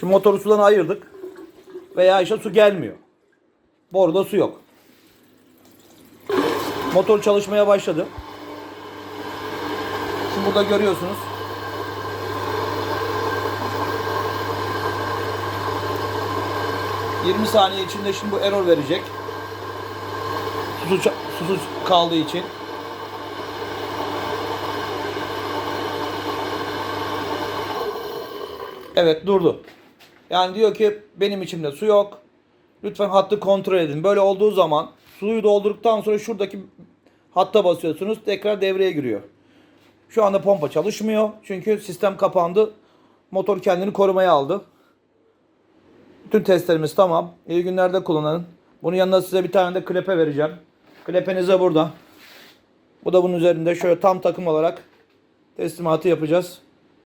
Şu motoru sudan ayırdık. Veya işte su gelmiyor. Boruda su yok. Motor çalışmaya başladı. Şimdi burada görüyorsunuz. ...20 saniye içinde şimdi bu error verecek. Susuz, susuz kaldığı için. Evet durdu. Yani diyor ki benim içimde su yok. Lütfen hattı kontrol edin. Böyle olduğu zaman suyu doldurduktan sonra şuradaki hatta basıyorsunuz. Tekrar devreye giriyor. Şu anda pompa çalışmıyor. Çünkü sistem kapandı. Motor kendini korumaya aldı. Bütün testlerimiz tamam. İyi günlerde kullanın. Bunun yanında size bir tane de klepe vereceğim. Klepeniz de burada. Bu da bunun üzerinde şöyle tam takım olarak teslimatı yapacağız.